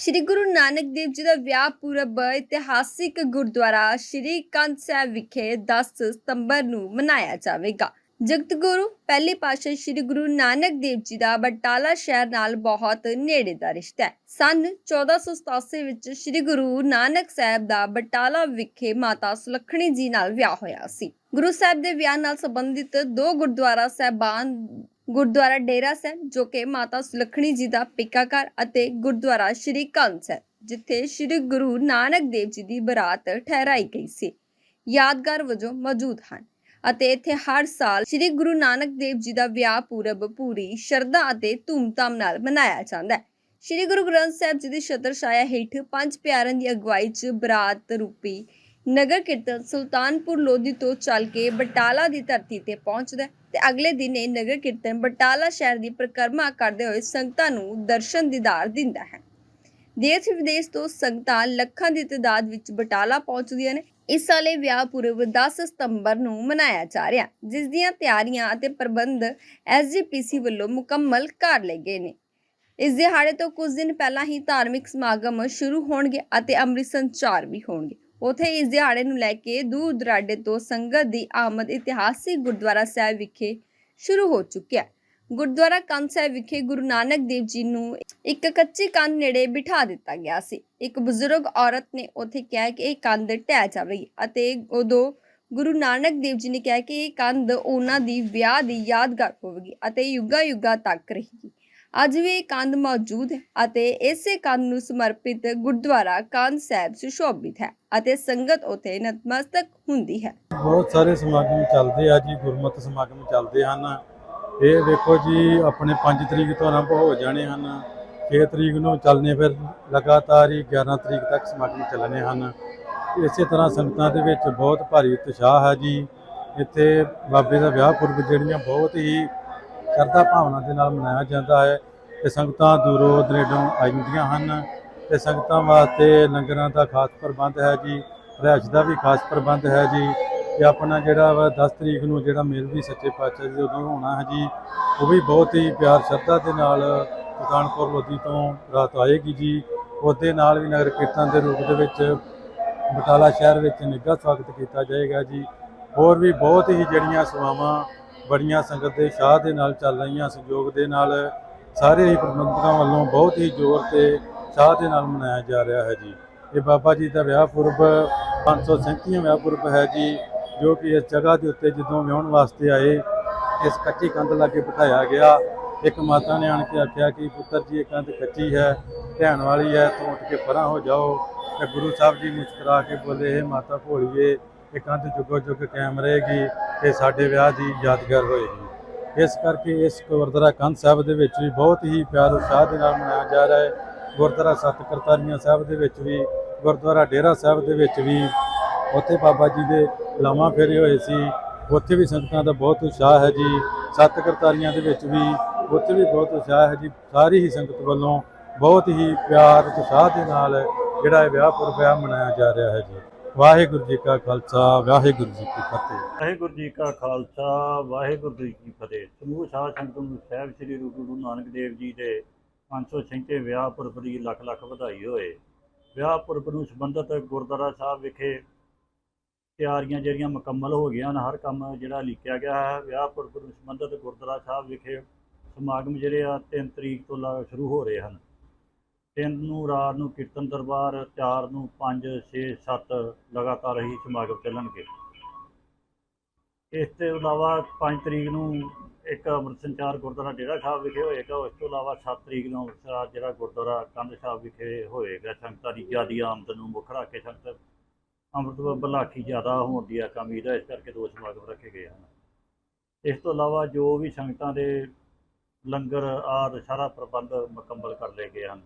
ਸ੍ਰੀ ਗੁਰੂ ਨਾਨਕ ਦੇਵ ਜੀ ਦਾ ਵਿਆਹ ਪੁਰਬ ਇਤਿਹਾਸਿਕ ਗੁਰਦੁਆਰਾ ਸ੍ਰੀ ਕੰਧ ਸਾਹਿਬ ਵਿਖੇ 10 ਸਤੰਬਰ ਨੂੰ ਮਨਾਇਆ ਜਾਵੇਗਾ। ਜਗਤ ਗੁਰੂ, ਪਹਿਲੇ ਪਾਤਸ਼ਾਹ ਸ੍ਰੀ ਗੁਰੂ ਨਾਨਕ ਦੇਵ ਜੀ ਦਾ ਬਟਾਲਾ ਸ਼ਹਿਰ ਨਾਲ ਬਹੁਤ ਨੇੜੇ ਦਾ ਰਿਸ਼ਤਾ ਹੈ। ਸਨ 1487 ਵਿੱਚ ਸ੍ਰੀ ਗੁਰੂ ਨਾਨਕ ਸਾਹਿਬ ਦਾ ਬਟਾਲਾ ਵਿਖੇ ਮਾਤਾ ਸੁਲੱਖਣੀ ਜੀ ਨਾਲ ਵਿਆਹ ਹੋਇਆ ਸੀ। ਗੁਰੂ ਸਾਹਿਬ ਦੇ ਵਿਆਹ ਨਾਲ ਸੰਬੰਧਿਤ ਦੋ ਗੁਰਦੁਆਰਾ ਸਾਹਿਬਾਨ ਗੁਰਦੁਆਰਾ ਡੇਰਾ ਸਾਹਿਬ, ਜੋ ਕਿ ਮਾਤਾ ਸੁਲੱਖਣੀ ਜੀ ਦਾ ਪਿੱਕਾ ਘਰ ਅਤੇ ਗੁਰਦੁਆਰਾ ਸ਼੍ਰੀ ਕੰਧ ਹੈ, ਜਿੱਥੇ ਸ਼੍ਰੀ ਗੁਰੂ ਨਾਨਕ ਦੇਵ ਜੀ ਦੀ ਬਰਾਤ ਠਹਿਰਾਈ ਗਈ ਸੀ। ਯਾਦਗਾਰ ਵਜੋਂ ਮੌਜੂਦ ਹਨ ਅਤੇ ਇੱਥੇ ਹਰ ਸਾਲ ਸ਼੍ਰੀ ਗੁਰੂ ਨਾਨਕ ਦੇਵ ਜੀ ਦਾ ਵਿਆਹ ਪੂਰਬ ਪੂਰੀ ਸ਼ਰਧਾ ਅਤੇ ਧੂਮਧਾਮ ਨਾਲ ਮਨਾਇਆ ਜਾਂਦਾ ਹੈ। ਸ਼੍ਰੀ ਗੁਰੂ ਗ੍ਰੰਥ ਸਾਹਿਬ ਜੀ ਦੀ ਛਤਰ ਛਾਇਆ ਹੇਠ ਪੰਜ ਪਿਆਰਿਆਂ ਦੀ ਅਗਵਾਈ 'ਚ ਬਰਾਤ ਰੂਪੀ ਨਗਰ ਕੀਰਤਨ ਸੁਲਤਾਨਪੁਰ ਲੋਧੀ ਤੋਂ ਚੱਲ ਕੇ ਬਟਾਲਾ ਦੀ ਧਰਤੀ ਤੇ ਪਹੁੰਚਦਾ ਹੈ। ਤੇ ਅਗਲੇ ਦਿਨ ਇਹ ਨਗਰ ਕੀਰਤਨ ਬਟਾਲਾ ਸ਼ਹਿਰ ਦੀ ਪਰਿਕਰਮਾ ਕਰਦੇ ਹੋਏ ਸੰਗਤਾਂ ਨੂੰ ਦਰਸ਼ਨ ਦੀਦਾਰ ਦਿੰਦਾ ਹੈ। ਦੇਸ਼ ਵਿਦੇਸ਼ ਤੋਂ ਸੰਗਤਾਂ ਲੱਖਾਂ ਦੀ ਤਾਦਾਦ ਵਿੱਚ ਬਟਾਲਾ ਪਹੁੰਚਦੀਆਂ ਨੇ। ਇਸ ਸਾਲੇ ਵਿਆਹ ਪੁਰਬ 10 ਸਤੰਬਰ ਨੂੰ ਮਨਾਇਆ ਜਾ ਰਿਹਾ ਜਿਸ ਦੀਆਂ ਤਿਆਰੀਆਂ ਅਤੇ ਪ੍ਰਬੰਧ ਐਸਜੀਪੀਸੀ ਵੱਲੋਂ ਮੁਕੰਮਲ ਕਰ ਲਏ ਗਏ ਨੇ। ਇਸ ਦਿਹਾੜੇ ਤੋਂ ਕੁਝ ਦਿਨ ਪਹਿਲਾਂ ਹੀ ਧਾਰਮਿਕ ਸਮਾਗਮ ਸ਼ੁਰੂ ਹੋਣਗੇ ਅਤੇ ਅੰਮ੍ਰਿਤ ਸੰਚਾਰ ਵੀ ਹੋਣਗੇ। ਉਥੇ ਇਸ ਦਿਹਾੜੇ ਨੂੰ ਲੈ ਕੇ ਦੂਰ ਦਰਾਡੇ ਤੋਂ ਸੰਗਤ ਦੀ ਆਮਦ ਇਤਿਹਾਸਿਕ ਗੁਰਦੁਆਰਾ ਸਾਹਿਬ ਵਿਖੇ ਸ਼ੁਰੂ ਹੋ ਚੁੱਕਿਆ ਗੁਰਦੁਆਰਾ ਕੰਧ ਸਾਹਿਬ ਵਿਖੇ ਗੁਰੂ ਨਾਨਕ ਦੇਵ ਜੀ ਨੂੰ ਇੱਕ ਕੱਚੀ ਕੰਧ ਨੇੜੇ ਬਿਠਾ ਦਿੱਤਾ ਗਿਆ ਸੀ। ਇੱਕ ਬਜ਼ੁਰਗ ਔਰਤ ਨੇ ਉੱਥੇ ਕਿਹਾ ਕਿ ਇਹ ਕੰਧ ਢਹਿ ਜਾਵੇਗੀ ਅਤੇ ਉਦੋਂ ਗੁਰੂ ਨਾਨਕ ਦੇਵ ਜੀ ਨੇ ਕਿਹਾ ਕਿ ਇਹ ਕੰਧ ਉਹਨਾਂ ਦੀ ਵਿਆਹ ਦੀ ਯਾਦਗਾਰ ਹੋਵੇਗੀ ਅਤੇ ਯੁੱਗਾ ਯੁੱਗਾ ਤੱਕ ਰਹੇਗੀ। ਅੱਜ ਵੀ ਕੰਧ ਮੌਜੂਦ ਹੈ ਅਤੇ ਇਸੇ ਕੰਧ ਨੂੰ ਸਮਰਪਿਤ ਗੁਰਦੁਆਰਾ ਕੰਧ ਸਾਹਿਬ ਸੁਸ਼ੋਭਿਤ ਹੈ ਅਤੇ ਸੰਗਤ ਉਥੇ ਨਤਮਸਤਕ ਹੁੰਦੀ ਹੈ। ਬਹੁਤ ਸਾਰੇ ਸਮਾਗਮ ਚੱਲਦੇ ਆ ਜੀ, ਗੁਰਮਤਿ ਸਮਾਗਮ ਚੱਲਦੇ ਹਨ। ਇਹ ਦੇਖੋ ਜੀ, ਆਪਣੇ 5 ਤਰੀਕ ਤੋਂ ਆਰੰਭ ਹੋ ਜਾਣੇ ਹਨ। 6 ਤਰੀਕ ਨੂੰ ਚੱਲਨੇ ਫਿਰ ਲਗਾਤਾਰ ਹੀ 11 ਤਰੀਕ ਤੱਕ ਸਮਾਗਮ ਚੱਲਣੇ ਹਨ। ਇਸੇ ਤਰ੍ਹਾਂ ਸੰਗਤਾਂ ਦੇ ਵਿੱਚ ਬਹੁਤ ਭਾਰੀ ਉਤਸ਼ਾਹ ਹੈ ਜੀ। ਇੱਥੇ ਬਾਬੇ ਦਾ ਵਿਆਹ ਪੁਰਬ ਜਿਹੜੀਆਂ ਬਹੁਤ ਹੀ ਸ਼ਰਧਾ ਭਾਵਨਾ ਦੇ ਨਾਲ ਮਨਾਇਆ ਜਾਂਦਾ ਹੈ। ਤੇ ਸੰਗਤਾਂ ਦੂਰੋਂ ਦਰੇਡੋਂ ਆਉਂਦੀਆਂ ਹਨ। ਤੇ ਸੰਗਤਾਂ ਵਾਸਤੇ ਲੰਗਰਾਂ ਦਾ ਖਾਸ ਪ੍ਰਬੰਧ ਹੈ ਜੀ। ਰਿਹਾਇਸ਼ ਦਾ ਵੀ ਖਾਸ ਪ੍ਰਬੰਧ ਹੈ ਜੀ। ਤੇ ਆਪਣਾ ਜਿਹੜਾ ਵਾ 10 ਤਰੀਕ ਨੂੰ ਜਿਹੜਾ ਮੇਲ ਵੀ ਸੱਚੇ ਪਾਤਸ਼ਾਹ ਜੀ ਉਦੋਂ ਹੋਣਾ ਹੈ ਜੀ, ਉਹ ਵੀ ਬਹੁਤ ਹੀ ਪਿਆਰ ਸ਼ਰਧਾ ਦੇ ਨਾਲ ਸੁਲਤਾਨਪੁਰ ਲੋਧੀ ਤੋਂ ਰਾਤ ਆਏਗੀ ਜੀ। ਉਹਦੇ ਨਾਲ ਵੀ ਨਗਰ ਕੀਰਤਨ ਦੇ ਰੂਪ ਦੇ ਵਿੱਚ ਬਟਾਲਾ ਸ਼ਹਿਰ ਵਿੱਚ ਨਿੱਘਾ ਸਵਾਗਤ ਕੀਤਾ ਜਾਏਗਾ ਜੀ। ਹੋਰ ਵੀ ਬਹੁਤ ਹੀ ਜਿਹੜੀਆਂ ਸੇਵਾਵਾਂ ਬੜੀਆਂ ਸੰਗਤ ਦੇ ਸ਼ਾਹ ਦੇ ਨਾਲ ਚੱਲ ਰਹੀਆਂ, ਸਹਿਯੋਗ ਦੇ ਨਾਲ ਸਾਰੇ ਹੀ ਪ੍ਰਬੰਧਕਾਂ ਵੱਲੋਂ ਬਹੁਤ ਹੀ ਜ਼ੋਰ ਤੇ ਸ਼ਾਹ ਦੇ ਨਾਲ ਮਨਾਇਆ ਜਾ ਰਿਹਾ ਹੈ ਜੀ। ਇਹ ਬਾਬਾ ਜੀ ਦਾ ਵਿਆਹ ਪੁਰਬ 537 ਵਿਆਹ ਪੁਰਬ ਹੈ ਜੀ, ਜੋ ਕਿ ਇਸ ਜਗ੍ਹਾ ਦੇ ਉੱਤੇ ਜਦੋਂ ਵਿਆਹਣ ਵਾਸਤੇ ਆਏ, ਇਸ ਕੱਚੀ ਕੰਧ ਲਾਗੇ ਬਿਠਾਇਆ ਗਿਆ। ਇੱਕ ਮਾਤਾ ਨੇ ਆਣ ਕੇ ਆਖਿਆ ਕਿ ਪੁੱਤਰ ਜੀ, ਇਹ ਕੰਧ ਕੱਚੀ ਹੈ, ਧਿਆਨ ਵਾਲੀ ਹੈ, ਤੂੰ ਉੱਠ ਕੇ ਪਰਾਂ ਹੋ ਜਾਓ। ਤੇ ਗੁਰੂ ਸਾਹਿਬ ਜੀ ਮੁਸਕਰਾ ਕੇ ਬੋਲੇ ਇਹ ਮਾਤਾ ਭੋਲੀਏ ਇਹ ਕੰਧ ਜੁਗੋ ਜੁਗ ਕਾਇਮ ਰਹੇਗੀ ਤੇ ਸਾਡੇ ਵਿਆਹ ਦੀ ਯਾਦਗਾਰ ਹੋਏਗੀ ਇਸ ਕਰਕੇ ਇਸ ਗੁਰਦੁਆਰਾ ਕੰਧ ਸਾਹਿਬ ਦੇ ਵਿੱਚ ਵੀ ਬਹੁਤ ਹੀ ਪਿਆਰ ਉਤਸ਼ਾਹ ਦੇ ਨਾਲ ਮਨਾਇਆ ਜਾ ਰਿਹਾ ਹੈ। ਗੁਰਦੁਆਰਾ ਸੱਤ ਕਰਤਾਰੀਆਂ ਸਾਹਿਬ ਦੇ ਵਿੱਚ ਵੀ, ਗੁਰਦੁਆਰਾ ਡੇਰਾ ਸਾਹਿਬ ਦੇ ਵਿੱਚ ਵੀ, ਉੱਥੇ ਬਾਬਾ ਜੀ ਦੇ ਲਾਵਾਂ ਫੇਰੇ ਹੋਏ ਸੀ। ਉੱਥੇ ਵੀ ਸੰਗਤਾਂ ਦਾ ਬਹੁਤ ਉਤਸ਼ਾਹ ਹੈ ਜੀ। ਸੱਤ ਕਰਤਾਰੀਆਂ ਦੇ ਵਿੱਚ ਵੀ, ਉੱਥੇ ਵੀ ਬਹੁਤ ਉਤਸ਼ਾਹ ਹੈ ਜੀ। ਸਾਰੀ ਹੀ ਸੰਗਤ ਵੱਲੋਂ ਬਹੁਤ ਹੀ ਪਿਆਰ ਉਤਸ਼ਾਹ ਦੇ ਨਾਲ ਜਿਹੜਾ ਇਹ ਵਿਆਹ ਪੁਰਬ ਹੈ, ਮਨਾਇਆ ਜਾ ਰਿਹਾ ਹੈ ਜੀ। ਵਾਹਿਗੁਰੂ ਜੀ ਕਾ ਖਾਲਸਾ, ਵਾਹਿਗੁਰੂ ਜੀ ਕੀ ਫਤਿਹ। ਵਾਹਿਗੁਰੂ ਜੀ ਕਾ ਖਾਲਸਾ, ਵਾਹਿਗੁਰੂ ਜੀ ਕੀ ਫਤਿਹ। ਸਮੂਹ ਸਾਧ ਸੰਗਤ ਨੂੰ ਸਾਹਿਬ ਸ੍ਰੀ ਗੁਰੂ ਨਾਨਕ ਦੇਵ ਜੀ ਦੇ 536 ਵਿਆਹ ਪੁਰਬ ਦੀ ਲੱਖ ਲੱਖ ਵਧਾਈ ਹੋਏ। ਵਿਆਹ ਪੁਰਬ ਨੂੰ ਸੰਬੰਧਿਤ ਗੁਰਦੁਆਰਾ ਸਾਹਿਬ ਵਿਖੇ ਤਿਆਰੀਆਂ ਜਿਹੜੀਆਂ ਮੁਕੰਮਲ ਹੋ ਗਈਆਂ ਹਨ, ਹਰ ਕੰਮ ਜਿਹੜਾ ਲਿਖਿਆ ਗਿਆ ਹੈ। ਵਿਆਹ ਪੁਰਬ ਨੂੰ ਸੰਬੰਧਿਤ ਗੁਰਦੁਆਰਾ ਸਾਹਿਬ ਵਿਖੇ ਸਮਾਗਮ ਜਿਹੜੇ ਆ 3 ਤਰੀਕ ਤੋਂ ਲਾ- ਸ਼ੁਰੂ ਹੋ ਰਹੇ ਹਨ। ਤਿੰਨ ਨੂੰ ਰਾਤ ਨੂੰ ਕੀਰਤਨ ਦਰਬਾਰ 4 ਨੂੰ 5 6 7 ਲਗਾਤਾਰ ਹੀ ਸਮਾਗਮ ਚੱਲਣਗੇ। ਇਸ ਤੋਂ ਇਲਾਵਾ 5 ਤਰੀਕ ਨੂੰ ਇੱਕ ਅੰਮ੍ਰਿਤ ਸੰਚਾਰ ਗੁਰਦੁਆਰਾ ਡੇਰਾ ਸਾਹਿਬ ਵਿਖੇ ਹੋਏਗਾ। ਉਸ ਤੋਂ ਇਲਾਵਾ 7 ਤਰੀਕ ਨੂੰ ਅੰਮ੍ਰਿਤਸਰ ਜਿਹੜਾ ਗੁਰਦੁਆਰਾ ਕੰਧ ਸਾਹਿਬ ਵਿਖੇ ਹੋਏਗਾ। ਸੰਗਤਾਂ ਦੀ ਜ਼ਿਆਦੀ ਆਮਦ ਨੂੰ ਮੁੱਖ ਰੱਖ ਕੇ ਸੰਗਤ ਅੰਮ੍ਰਿਤ ਬਲਾਠੀ ਜ਼ਿਆਦਾ ਹੋਣ ਦੀ ਆ ਕਮੀ ਦਾ ਇਸ ਕਰਕੇ ਦੋ ਸਮਾਗਮ ਰੱਖੇ ਗਏ ਹਨ। ਇਸ ਤੋਂ ਇਲਾਵਾ ਜੋ ਵੀ ਸੰਗਤਾਂ ਦੇ ਲੰਗਰ, ਆਦਿ ਸਾਰਾ ਪ੍ਰਬੰਧ ਮੁਕੰਮਲ ਕਰ ਲਏ ਗਏ ਹਨ।